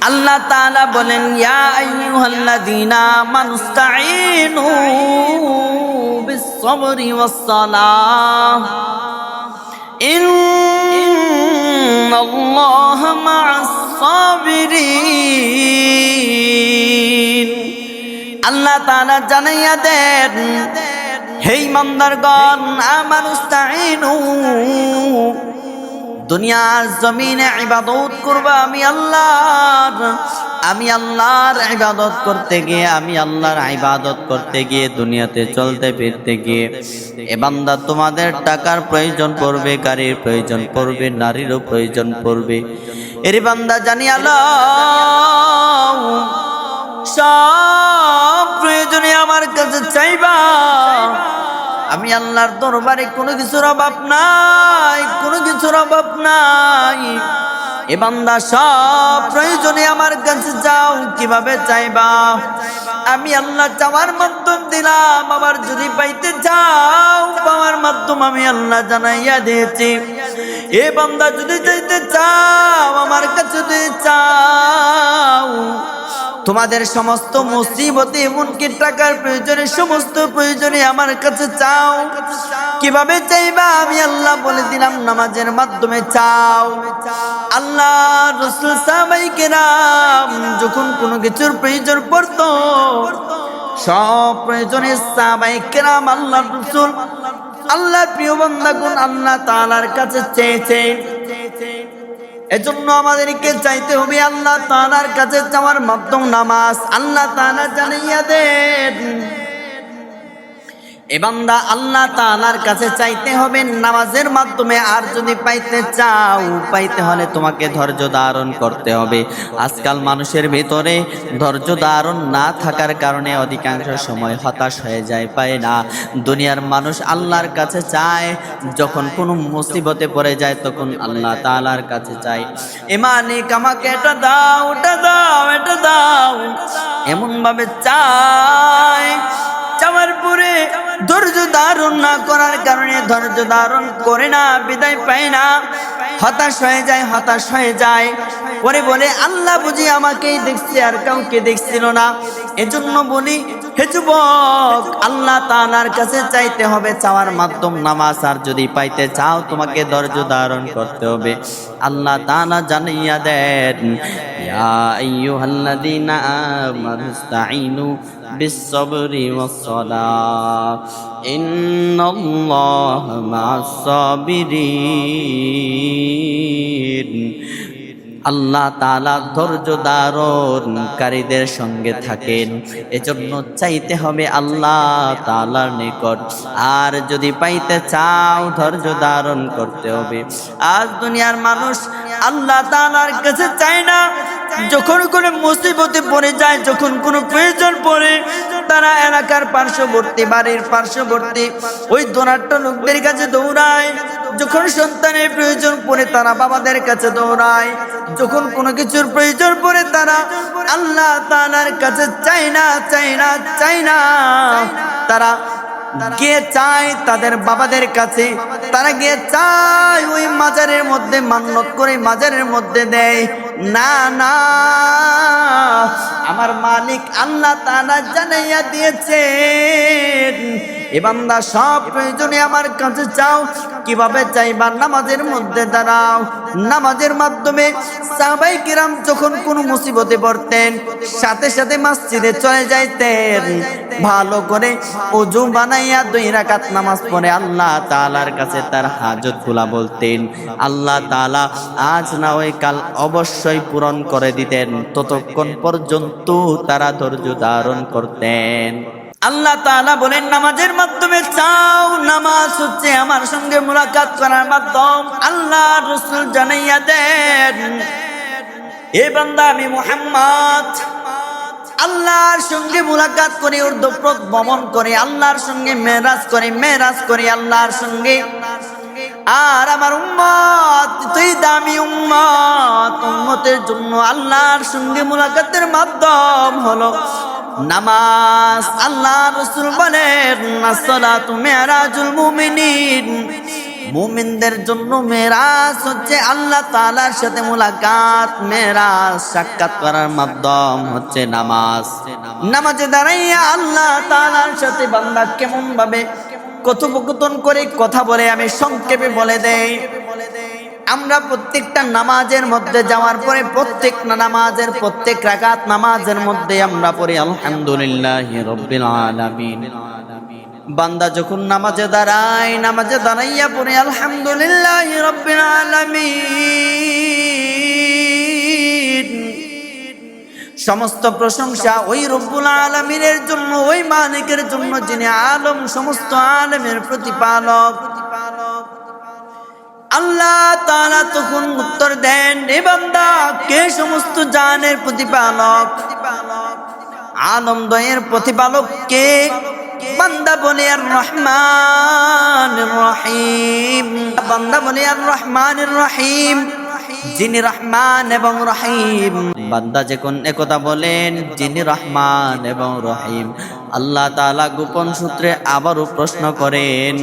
আল্লাহ তাআলা বলেন আল্লাহ তাআলা জানাইয়া দেন হে ইমানদারগণ আমানুস্তাঈনু দুনিয়ার জমিনে ইবাদত করবা, আমি আল্লাহর আমি আল্লাহর ইবাদত করতে গিয়ে, আমি আল্লাহর ইবাদত করতে গিয়ে, দুনিয়াতে চলতে ফিরতে গিয়ে, এ বান্দা তোমাদের টাকার প্রয়োজন পড়বে, গাড়ির প্রয়োজন পড়বে, নারীরও প্রয়োজন পড়বে। এর বান্দা জানি আল্লাহ সব প্রয়োজনে আমার কাছে চাইবা। আমি আল্লাহর দরবারে কোনো কিছুর অভাব নাই, কোনো কিছুর অভাব নাই। এ বান্দা সব প্রয়োজনে আমার কাছে যাও, কীভাবে চাইবা? আমি আল্লাহ চাওয়ার মাধ্যম দিলাম, আবার যদি পাইতে যাও পাওয়ার মাধ্যম আমি আল্লাহ জানাইয়া দিয়েছি। এ বান্দা যদি চাইতে চাও, আমার কাছে যদি চাও তোমাদের সমস্ত মুসিবতে, এমনকি টাকার প্রয়োজনে, সমস্ত প্রয়োজনে আমার কাছে চাও। কীভাবে চাইবা? আমি আল্লাহ বলে দিলাম, নামাজের মাধ্যমে চাও। আল্লাহ রসুল সাহাবাইকে নাম যখন কোনো কিছুর প্রয়োজন পড়তো, সব প্রয়োজনে সাহাবাইকে নাম আল্লাহ রসুল, আল্লাহর প্রিয় বান্দাগুন আল্লাহ তালার কাছে চেয়েছে এজন্য আমাদেরকে চাইতে হবে আল্লাহ তালার কাছে যাওয়ার মাধ্যম নামাজ। আল্লাহ তালা জানাইয়া দেন এ বান্দা আল্লাহ তালার কাছে চাইতে হবে নামাজের মাধ্যমে, আর যদি পাইতে চাও, পাইতে হলে তোমাকে ধৈর্য ধারণ করতে হবে। আজকাল মানুষের ভিতরে ধৈর্য ধারণ না থাকার কারণে অধিকাংশ সময় হতাশ হয়ে যায়, পায় না। দুনিয়ার মানুষ আল্লাহর কাছে চায়, যখন কোনো মুসিবতে পড়ে যায়, তখন আল্লাহ তাআলার কাছে চায়। এমানিক আমাকে এটা দাও ওটা দাও, এটা দাও। এমনভাবে চায় চাওয়ার পরে ধৈর্য ধারণ না করার কারণে ধৈর্য ধারণ করে না, বিদায় পায় না। হতাশ হয়ে যায়, হতাশ হয়ে যায়। পরে বলে, আল্লাহ বুঝি আমাকেই দেখছে, আর কাউকে দেখছিল না। এজন্য বলি, হে যুবক, আল্লাহ তাআলার কাছে চাইতে হবে চাওয়ার মাধ্যম নামাজ, আর যদি পাইতে চাও তোমাকে ধৈর্য ধারণ করতে হবে। আল্লাহ তাআলা জানাইয়া দেন ইয়া আইয়ুহাল্লাযীনা আমানুস্তাঈনু بالصبر والصلاة إن الله مع الصابرين আল্লাহ তালা ধৈর্য ধারণকারীদের সঙ্গে থাকেন এজন্য চাইতে হবে আল্লাহ তালার নিকট আর যদি পাইতে চাও ধৈর্য ধারণ করতে হবে আজ দুনিয়ার মানুষ আল্লাহ তালার কাছে চায় না যখন কোনো মুসিবতে পড়ে যায়, যখন কোনো প্রয়োজন পড়ে, তারা এলাকার পার্শ্ববর্তী বাড়ির পার্শ্ববর্তী ওই দোনাট্য লোকদের কাছে দৌড়ায়। যখন সন্তানের প্রয়োজন পড়ে, তারা বাবাদের কাছে দৌড়ায়। যখন কোনো কিছুর প্রয়োজন পড়ে, তারা আল্লাহ তালার কাছে চায় না চায় না চায় না। তারা গিয়ে চায় তাদের বাবাদের কাছে। তারা গিয়ে চায় ওই মাজারের মধ্যে মান্যত করে, মাজারের মধ্যে দেয়। না না। আমার মালিক আল্লাহ তারা জানাইয়া দিয়েছেন এ বান্দা সব প্রয়োজনে আমার কাছে চাও। কীভাবে চাইবা নামাজের মধ্যে দাঁড়াও। নামাজের মাধ্যমে সাহাবাই কিরাম যখন কোনো মুসিবতে পড়তেন, সাথে সাথে মসজিদে চলে যাইতেন। ভালো করে অজু বানাইয়া দুই রাকাত নামাজ পড়ে আল্লাহ তাআলার কাছে তার হাজতগুলা বলতেন। আল্লাহ তাআলা আজ না ওই কাল অবশ্যই পূরণ করে দিতেন। ততক্ষণ পর্যন্ত তারা ধৈর্য ধারণ করতেন। আল্লাহ তাআলা বলেন, নামাজের মাধ্যমে চাও, নামাজ হচ্ছে আমার সঙ্গে মুলাকাত করার মাধ্যম। আল্লাহ রসুল জানাইয়া দেন, এ বান্দা, আমি মুহাম্মদ। আল্লাহর সঙ্গে মুলাকাত করে ঊর্ধ্বপ্রদ ভ্রমণ করে, আল্লাহর সঙ্গে মেরাজ করে মেরাজ করে আল্লাহর সঙ্গে। আর আমার উম্মত, তুই দামি উম্মত, উম্মতের জন্য আল্লাহর সঙ্গে মুলাকাতের মাধ্যম হলো নামাজ আল্লাহ রসুল বলেন সালাতু মুমিনদের জন্য মেরাজ হচ্ছে আল্লাহ তালার সাথে মুলাকাত, মেরাজ সাক্ষাৎ করার মাধ্যম হচ্ছে নামাজ। নামাজে দাঁড়াইয়া আল্লাহ তালার সাথে বান্দা কেমন ভাবে কথোপকথন করে কথা বলে আমি সংক্ষেপে বলে দেই। আমরা প্রত্যেকটা নামাজের মধ্যে যাওয়ার পরে প্রত্যেকটা নামাজের, প্রত্যেক রাকাত নামাজের মধ্যে আমরা পড়ি, আলহামদুলিল্লাহ বান্দা যখন নামাজে দাঁড়ায়, নামাজে দাঁড়াইয়া পড়ে, আলহামদুলিল্লাহ সমস্ত প্রশংসা ওই রব্বুল আলমিনের জন্য, ওই মালিকের জন্য যিনি আলম, সমস্ত আলমের প্রতিপালক। আল্লাহ তারা তখন উত্তর দেন এ বান্দা, কে সমস্ত জানের প্রতিপালক? আনন্দের প্রতিপালক কে? বান্দা আর রহমান রহিম। বান্দা আর রহমান রহিম। যিনি রহমান এবং রহিম। বান্দা যখন একথা বলেন, যিনি রহমান এবং রহিম, আল্লাহ তাআলা গোপন সূত্রে আবারও প্রশ্ন করেন,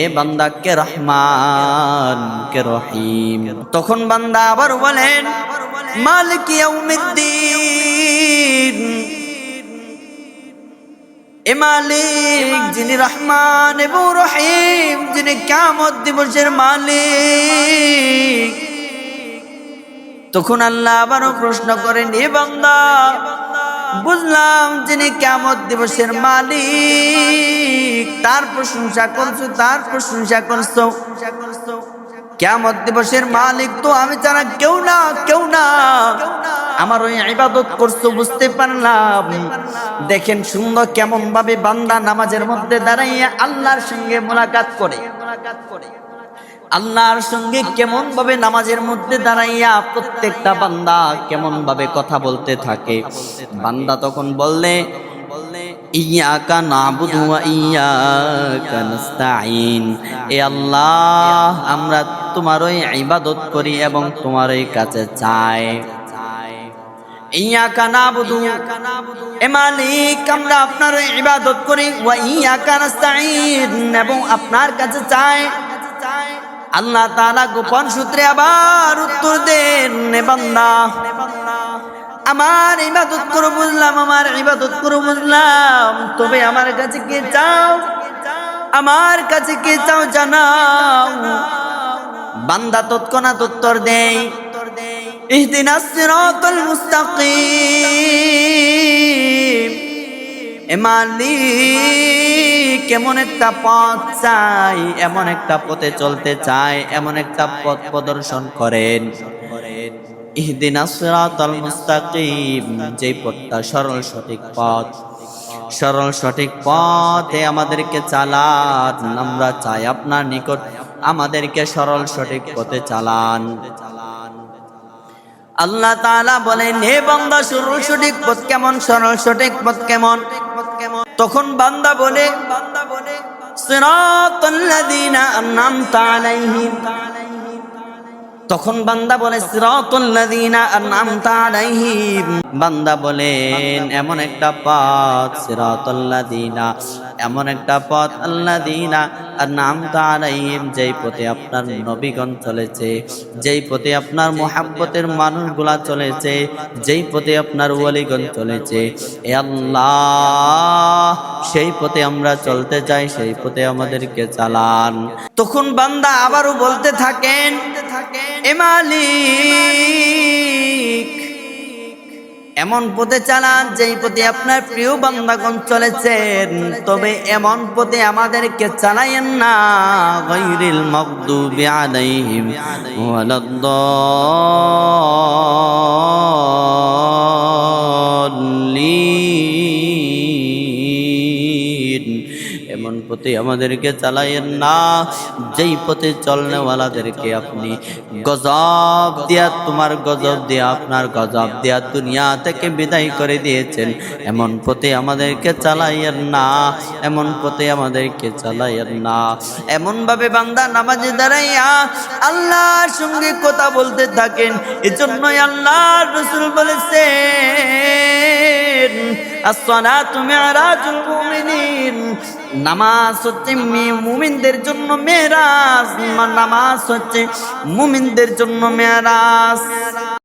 এ বান্দা কে রহমান, কে রহিম? তখন বান্দা আবার বলেন, মালিক এ মালিক যিনি রহমান এবং রহিম, যিনি কামত দিবসের মালিক। তখন আল্লাহ আবারও প্রশ্ন করেন, এ বান্দা, বুঝলাম যিনি কেমত দিবসের মালিক, তার প্রশংসা করছ, তার প্রশংসা করছ। কেমত দিবসের মালিক তো আমি ছাড়া কেউ না কেউ না। আমার ওই ইবাদত করছ, বুঝতে পারলাম। দেখেন সুন্দর কেমন ভাবে বান্দা নামাজের মধ্যে দাঁড়াইয়া আল্লাহর সঙ্গে মোলাকাত করে মোলাকাত করে। আল্লাহর সঙ্গে কেমন ভাবে নামাজের মধ্যে দাঁড়াইয়া প্রত্যেকটা বান্দা কেমন ভাবে কথা বলতে থাকে? বান্দা তখন বললে, ইয়াকা নাবুদু ওয়া ইয়াকা নাস্তাঈন। এ আল্লাহ, আমরা তোমারই ইবাদত করি এবং তোমারই কাছে চাই। ইয়াকা নাবুদু। এ মালিক, আমরা আপনার ইবাদত করি। ওয়া ইয়াকা নাস্তাঈন, এবং আপনার কাছে চাই। আল্লাহ তাআলা গোপন সূত্রে আবার উত্তর দেন বান্দা। আমার ইবাদত করো বুঝলাম, আমার ইবাদত করো বুঝলাম। তবে আমার কাছে কে চাও? আমার কাছে কে চাও জানাও। বান্দা তৎক্ষণাৎ উত্তর দেয় সিরাতাল মুস্তাকিম। এ মালিক। কেমন একটা পথ চাই, এমন একটা পথে চলতে চাই, এমন একটা পথ প্রদর্শন করেন। ইহদিনা সিরাতাল মুস্তাকিম যে পথটা সরল সঠিক পথ। সরল সঠিক পথে আমাদেরকে চালান, আমরা চাই আপনার নিকট আমাদেরকে সরল সঠিক পথে চালান। আল্লাহ তাআলা বলেন, হে বান্দা, সরল সঠিক পথ কেমন? সরল সঠিক পথ কেমন? তখন বান্দা বলে বান্দা বলে সিরাতাল্লাযীনা আন'আমতা আলাইহিম। তখন বান্দা বলে বান্দা বলেন এমন একটা পথ সিরাতাল্লাযীনা এমন একটা পথ, আল্লাযীনা আন'আমতা আলাইহিম, যেই পথে আপনার নবীগণ চলেছে, যেই পথে আপনার মোহাব্বতের মানুষগুলা চলেছে, যেই পথে আপনার ওয়ালিগণ চলেছে। এ আল্লাহ, সেই পথে আমরা চলতে চাই, সেই পথে আমাদেরকে চালান। তখন বান্দা আবারও বলতে থাকেন এ এমন পথে চালান যেই পথে আপনার প্রিয় বান্দাগণ চলেছেন, তবে এমন পথে আমাদেরকে চালাইয়েন না। গৈরিল মকদুবি আলাইহিম ওয়ালাদ্দাল্লিন। পথে আমাদেরকে চালাইয়েন না, যেই পথে চলনেওয়ালাদেরকে আপনি গজব দিয়া, তোমার গজব দিয়া, আপনার গজব দিয়া দুনিয়া থেকে বিদায় করে দিয়েছেন। এমন পথে আমাদেরকে চালাইয়েন না, এমন পথে আমাদেরকে চালাইয়েন না। এমন ভাবে বান্দা নামাজে দাঁড়াইয়া আল্লাহর সঙ্গে কথা বলতে থাকেন, এজন্যই আল্লাহ রসুল বলেছেন নামাজ হচ্ছে মুমিনদের জন্য মেরাজ। নামাজ হচ্ছে মুমিনদের জন্য মেরাজ।